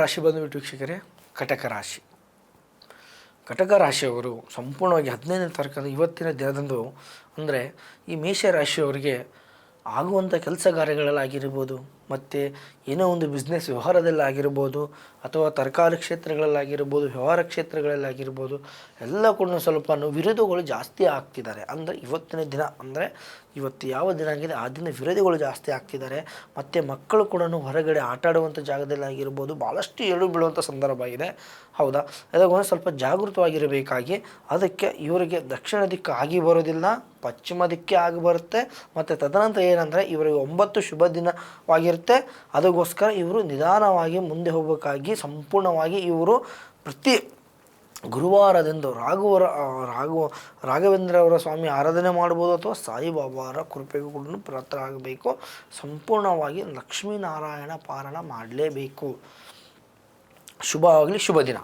ರಾಶಿ ಬಂದುಬಿಟ್ಟು ವೀಕ್ಷಕರೇ, ಕಟಕ ರಾಶಿ. ಕಟಕ ರಾಶಿಯವರು ಸಂಪೂರ್ಣವಾಗಿ ಹದಿನೈದನೇ ತಾರೀಕಂದು ಇವತ್ತಿನ ದಿನದಂದು, ಅಂದರೆ ಈ ಮೇಷ ರಾಶಿಯವರಿಗೆ ಆಗುವಂಥ ಕೆಲಸ ಕಾರ್ಯಗಳಲ್ಲಾಗಿರ್ಬೋದು ಮತ್ತು ಏನೋ ಒಂದು ಬಿಸ್ನೆಸ್ ವ್ಯವಹಾರದಲ್ಲಾಗಿರ್ಬೋದು, ಅಥವಾ ತರಕಾರಿ ಕ್ಷೇತ್ರಗಳಲ್ಲಾಗಿರ್ಬೋದು, ವ್ಯವಹಾರ ಕ್ಷೇತ್ರಗಳಲ್ಲಾಗಿರ್ಬೋದು ಎಲ್ಲ ಕೂಡ ಸ್ವಲ್ಪ ವಿರೋಧಗಳು ಜಾಸ್ತಿ ಆಗ್ತಿದ್ದಾರೆ. ಅಂದರೆ ಇವತ್ತಿನ ದಿನ, ಅಂದರೆ ಇವತ್ತು ಯಾವ ದಿನ ಆಗಿದೆ ಆ ದಿನ ವಿರೋಧಿಗಳು ಜಾಸ್ತಿ ಆಗ್ತಿದ್ದಾರೆ. ಮತ್ತು ಮಕ್ಕಳು ಕೂಡ ಹೊರಗಡೆ ಆಟ ಆಡುವಂಥ ಜಾಗದಲ್ಲಿ ಭಾಳಷ್ಟು ಏಳು ಬೀಳುವಂಥ ಸಂದರ್ಭ ಇದೆ. ಹೌದಾ? ಅದಕ್ಕೆ ಒಂದು ಸ್ವಲ್ಪ ಜಾಗೃತವಾಗಿರಬೇಕಾಗಿ, ಅದಕ್ಕೆ ಇವರಿಗೆ ದಕ್ಷಿಣ ದಿಕ್ಕು ಆಗಿ ಬರೋದಿಲ್ಲ. ಪಶ್ಚಿಮ ದಿಕ್ಕೇ ಆಗಿ ಬರುತ್ತೆ, ಮತ್ತು ತದನಂತರ ಏನಂದರೆ ಇವರಿಗೆ ಒಂಬತ್ತು ಶುಭ ದಿನವಾಗಿರುತ್ತೆ ಅದಕ್ಕೋಸ್ಕರ ಇವರು ನಿಧಾನವಾಗಿ ಮುಂದೆ ಹೋಗಬೇಕಾಗಿ ಸಂಪೂರ್ಣವಾಗಿ ಇವರು ಪ್ರತಿ ಗುರುವಾರದಂದು ರಾಘವರ ರಾಘವ ರಾಘವೇಂದ್ರ ಅವರ ಸ್ವಾಮಿ ಆರಾಧನೆ ಮಾಡ್ಬೋದು ಅಥವಾ ಸಾಯಿಬಾಬಾರ ಕೃಪೆಗೂ ಕೂಡ ಪಾತ್ರರಾಗಬೇಕು. ಸಂಪೂರ್ಣವಾಗಿ ಲಕ್ಷ್ಮೀನಾರಾಯಣ ಪಾರಣ ಮಾಡಲೇಬೇಕು. ಶುಭ ಆಗಲಿ, ಶುಭ ದಿನ.